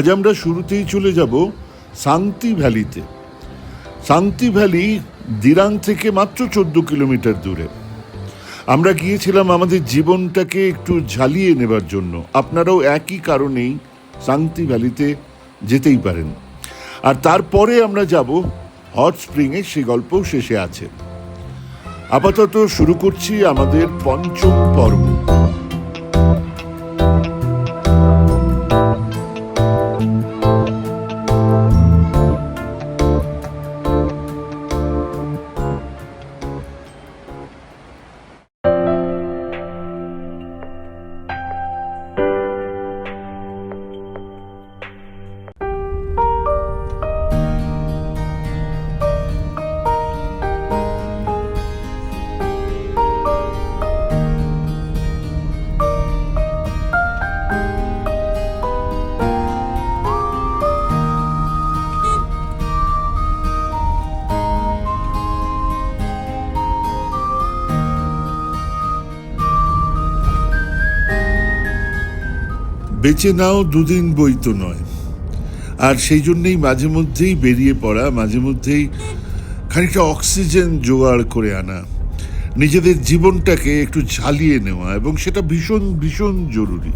আজ আমরা শুরুতেই চলে যাব শান্তি ভ্যালিতে। শান্তি ভ্যালি দিরাং থেকে মাত্র চোদ্দ কিলোমিটার দূরে। আমরা গিয়েছিলাম আমাদের জীবনটাকে একটু ঝালিয়ে নেবার জন্য। আপনারাও একই কারণেই শান্তি ভ্যালিতে যেতেই পারেন। আর তারপরে আমরা যাব হট স্প্রিংয়ে, সে গল্পও শেষে আছে। আপাতত শুরু করছি আমাদের পঞ্চম পর্ব। বেঁচে নাও, দুদিন বই তো নয়। আর সেই জন্যেই মাঝে মধ্যেই বেরিয়ে পড়া, মাঝে মধ্যেই খানিকটা অক্সিজেন জোগাড় করে আনা, নিজেদের জীবনটাকে একটু ঝালিয়ে নেওয়া, এবং সেটা ভীষণ ভীষণ জরুরি।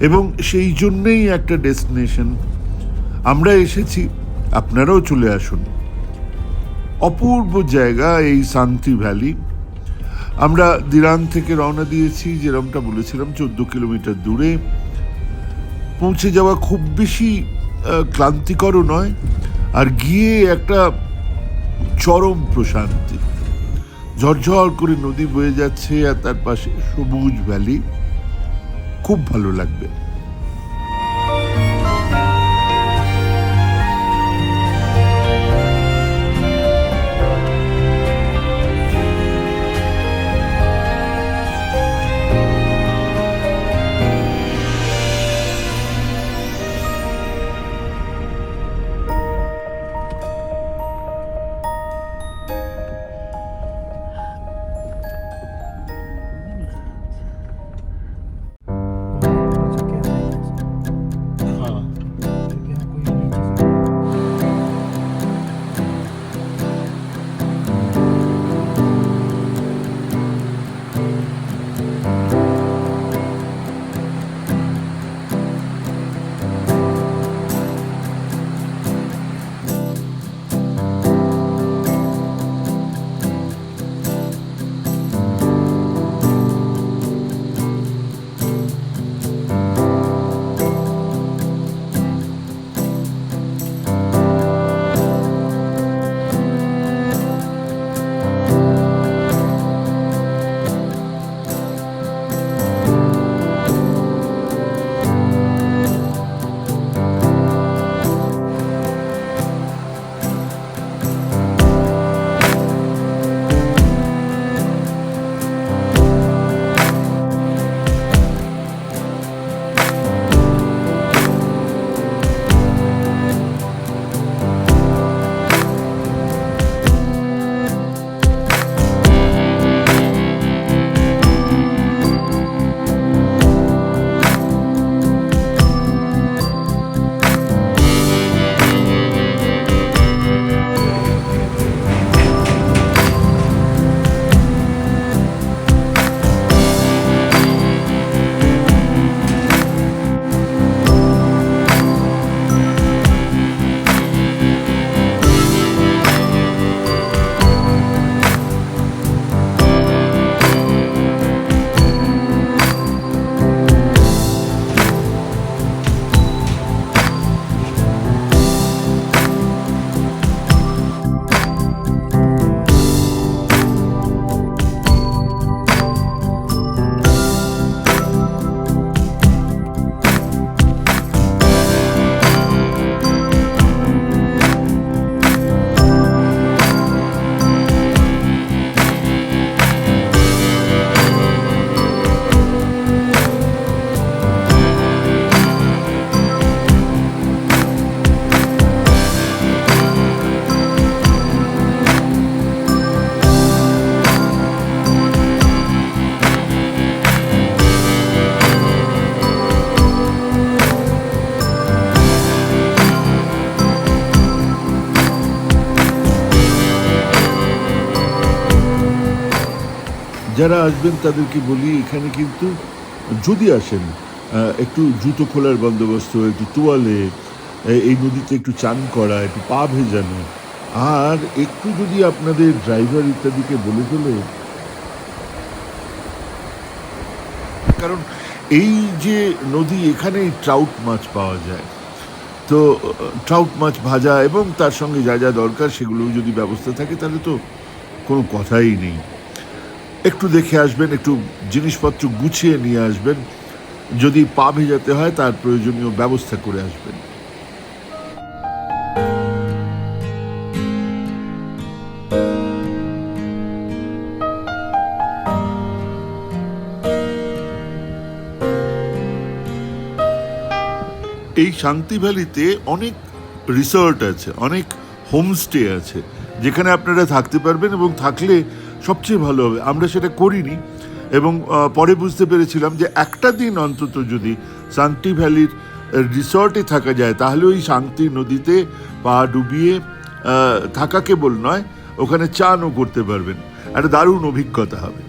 এবং সেই জন্যেই একটা ডেস্টিনেশন। আমরা এসেছি, আপনারাও চলে আসুন। অপূর্ব জায়গা এই শান্তি ভ্যালি। আমরা দিরান থেকে রওনা দিয়েছি, যেরমটা বলেছিলাম, চোদ্দ কিলোমিটার দূরে। পৌঁছে যাওয়া খুব বেশি ক্লান্তিকরও নয়, আর গিয়ে একটা চরম প্রশান্তি। ঝরঝর করে নদী বয়ে যাচ্ছে, আর তার পাশে সবুজ ভ্যালি। খুব ভালো লাগবে। যারা আসবেন তাদেরকে বলি এখানে কিন্তু যদি আসেন একটু জুতো খোলার বন্দোবস্ত, একটু তোয়ালে এই নদীতে একটু চান করা, একটু পা ভেজানো। আর একটু যদি আপনাদের ড্রাইভার ইত্যাদিকে বলে ফেলে, কারণ এই যে নদী এখানে ট্রাউট মাছ পাওয়া যায়। তো ট্রাউট মাছ ভাজা এবং তার সঙ্গে যা যা দরকার সেগুলো যদি ব্যবস্থা থাকে, তাহলে তো কোনো কথাই নেই। একটু দেখে আসবেন, একটু জিনিসপত্র গুছিয়ে নিয়ে আসবেন। যদি পা ভেজাতে হয়, তার প্রয়োজনীয় ব্যবস্থা করে আসবেন। এই শান্তি ভ্যালিতে অনেক রিসর্ট আছে, অনেক হোমস্টে আছে, যেখানে আপনারা থাকতে পারবেন এবং থাকলে সবচেয়ে ভালো হবে। আমরা সেটা করিনি এবং পরে বুঝতে পেরেছিলাম যে একটা দিন অন্তত যদি শান্তি ভ্যালির রিসর্টে থাকা যায়, তাহলে ওই শান্তি নদীতে পা ডুবিয়ে থাকা কেবল নয়, ওখানে চানও করতে পারবেন। একটা দারুণ অভিজ্ঞতা হবে।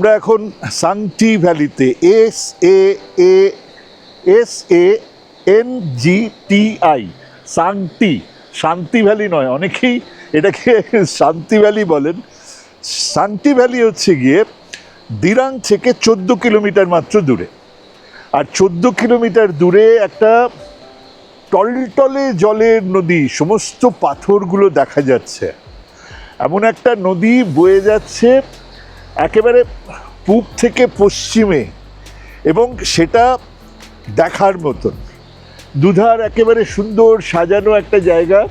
আমরা এখন Sangti ভ্যালিতে S A S A N G T I, Sangti. Shanti valley নয়, অনেকেই এটাকে শান্তি ভ্যালি বলেন। শান্তি ভ্যালি হচ্ছে গিয়ে দিরাং থেকে চোদ্দ কিলোমিটার মাত্র দূরে। আর চোদ্দ কিলোমিটার দূরে একটা টলটলে জলের নদী, সমস্ত পাথরগুলো দেখা যাচ্ছে। এমন একটা নদী বয়ে যাচ্ছে একেবারে পূব থেকে পশ্চিমে এবং সেটা দেখার মতন। দুধার একেবারে সুন্দর সাজানো একটা জায়গা।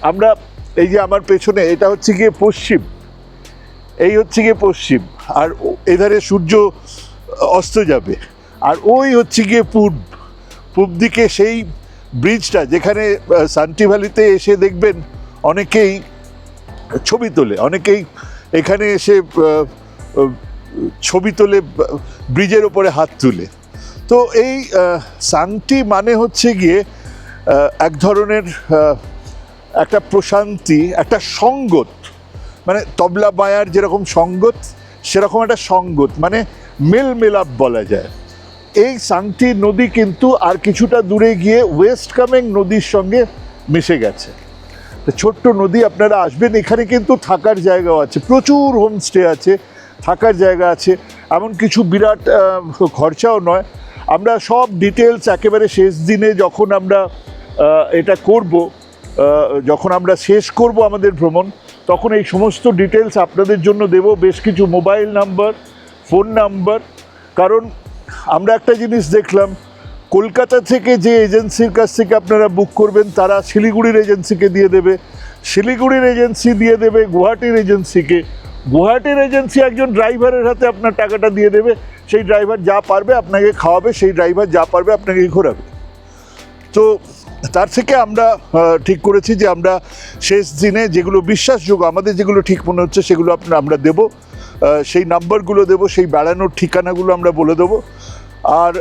আমরা এই যে আমার পেছনে এটা হচ্ছে গিয়ে পশ্চিম। এই হচ্ছে গিয়ে পশ্চিম আর এধারে সূর্য অস্ত যাবে। আর ওই হচ্ছে গিয়ে পূর্ব। পূব দিকে সেই ব্রিজটা যেখানে আহ, শান্তি ভ্যালিতে এসে দেখবেন অনেকেই ছবি তোলে অনেকেই এখানে এসে ছবি তোলে, ব্রিজের ওপরে হাত তুলে। তো এই শান্তি মানে হচ্ছে গিয়ে এক ধরনের একটা প্রশান্তি, একটা সঙ্গত মানে তবলা বায়ার যেরকম সঙ্গত সেরকম একটা সঙ্গত মানে মেল মেলাপ বলা যায়। এই সাংটি নদী কিন্তু আর কিছুটা দূরে গিয়ে ওয়েস্ট কামেং নদীর সঙ্গে মিশে গেছে। ছোট্ট নদী আপনারা আসবেন, এখানে কিন্তু থাকার জায়গাও আছে, প্রচুর হোমস্টে আছে, থাকার জায়গা আছে, এমন কিছু বিরাট খরচাও নয়। আমরা সব ডিটেলস একেবারে শেষ দিনে যখন আমরা এটা করব যখন আমরা শেষ করব আমাদের ভ্রমণ, তখন এই সমস্ত ডিটেলস আপনাদের জন্য দেব। বেশ কিছু মোবাইল নাম্বার ফোন নাম্বার কারণ আমরা একটা জিনিস দেখলাম কলকাতা থেকে যে এজেন্সির কাছ থেকে আপনারা বুক করবেন, তারা শিলিগুড়ির এজেন্সিকে দিয়ে দেবে। শিলিগুড়ির এজেন্সি দিয়ে দেবে, গুয়াহাটির এজেন্সিকে। গুয়াহাটির এজেন্সি একজন ড্রাইভারের হাতে আপনার টাকাটা দিয়ে দেবে। সেই ড্রাইভার যা পারবে আপনাকে খাওয়াবে, সেই ড্রাইভার যা পারবে আপনাকে ঘোরাবে। তো তার থেকে আমরা ঠিক করেছি যে আমরা শেষ দিনে যেগুলো বিশ্বাসযোগ্য, আমাদের যেগুলো ঠিক মনে হচ্ছে সেগুলো আপনার আমরা দেবো। সেই নাম্বারগুলো দেবো, সেই বেড়ানোর ঠিকানাগুলো আমরা বলে দেবো। আর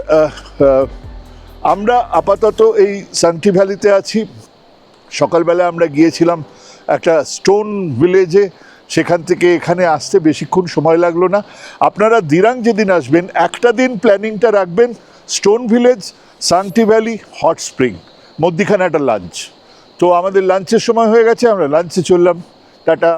আমরা আপাতত এই সান্টি ভ্যালিতে আছি। সকালবেলা আমরা গিয়েছিলাম একটা স্টোন ভিলেজে, সেখান থেকে এখানে আসতে বেশিক্ষণ সময় লাগল না। আপনারা দিরাং যেদিন আসবেন, একটা দিন প্ল্যানিংটা রাখবেন, stone village Sangti valley, hot spring, মধ্যিখানে একটা লাঞ্চ। তো আমাদের লাঞ্চের সময় হয়ে গেছে, আমরা লাঞ্চে চললাম। টাটা।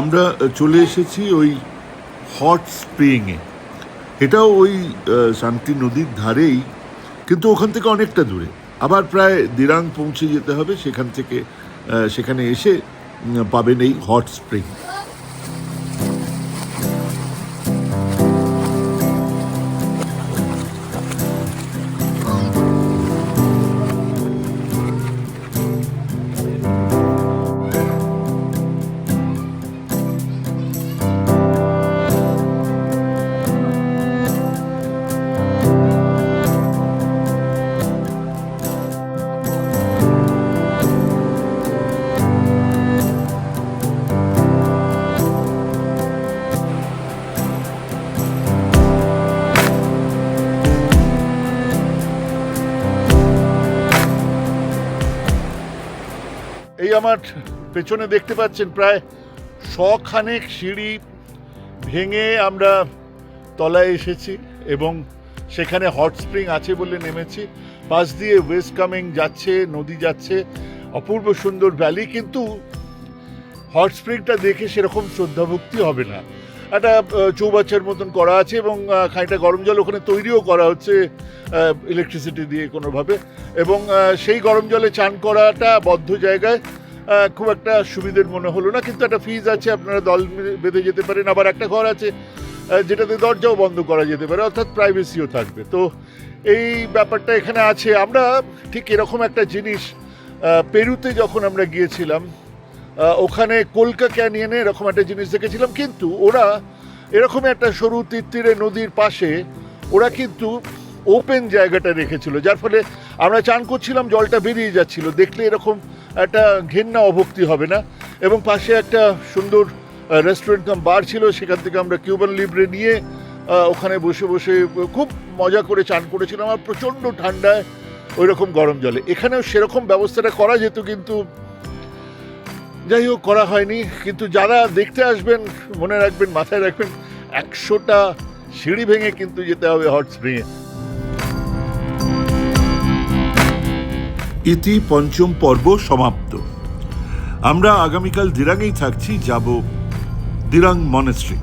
আমরা চলে এসেছি ওই হট স্প্রিংয়ে। এটাও ওই শান্তি নদীর ধারেই, কিন্তু ওখান থেকে অনেকটা দূরে। আবার প্রায় দিরাং পৌঁছে যেতে হবে, সেখান থেকে সেখানে এসে পাবেন এই হট স্প্রিং। আমার পেছনে দেখতে পাচ্ছেন প্রায় শখানেক সিঁড়ি ভেঙে আমরা তলায় এসেছি এবং সেখানে হট স্প্রিং আছে বলে নেমেছি। পাশ দিয়ে ওয়েস্ট কামিং যাচ্ছে, নদী যাচ্ছে, অপূর্ব সুন্দর ভ্যালি, কিন্তু হট স্প্রিংটা দেখে সেরকম শ্রদ্ধাভক্তি হবে না। একটা চৌবাচ্চার মতন করা আছে এবং খানিকটা গরম জল ওখানে তৈরিও করা হচ্ছে ইলেকট্রিসিটি দিয়ে কোনোভাবে। এবং সেই গরম জলে চান করাটা বদ্ধ জায়গায়। খুব একটা সুবিধের মনে হলো না, কিন্তু একটা ফিজ আছে, আপনারা দল বেঁধে যেতে পারেন, আবার একটা ঘর আছে যেটাতে দরজাও বন্ধ করা যেতে পারে, অর্থাৎ প্রাইভেসিও থাকবে। তো এই ব্যাপারটা এখানে আছে। আমরা ঠিক এরকম একটা জিনিস পেরুতে যখন আমরা গিয়েছিলাম ওখানে কলকা ক্যানিয়নে এরকম একটা জিনিস দেখেছিলাম, কিন্তু ওরা এরকম একটা সরু তীরে নদীর পাশে, ওরা কিন্তু ওপেন জায়গাটা রেখেছিল, যার ফলে আমরা চান করছিলাম, জলটা বেরিয়ে যাচ্ছিল। দেখলে এরকম একটা ঘেন্না অভক্তি হবে না? এবং পাশে একটা সুন্দর রেস্টুরেন্ট কাম বার ছিল, সেখান থেকে আমরা কিউবান লিব্রে নিয়ে ওখানে বসে বসে খুব মজা করে চান করেছিলাম। আর প্রচণ্ড ঠান্ডায় ওই রকম গরম জলে। এখানেও সেরকম ব্যবস্থাটা করা যেত কিন্তু যাই হোক, করা হয়নি। কিন্তু যারা দেখতে আসবেন, মনে রাখবেন, মাথায় রাখবেন, একশোটা সিঁড়ি ভেঙে কিন্তু যেতে হবে হট স্প্রিংয়ে ইতি পঞ্চম পর্ব সমাপ্ত। আমরা আগামীকাল দিরাঙেই থাকছি যাব দিরাং মনেস্ট্রি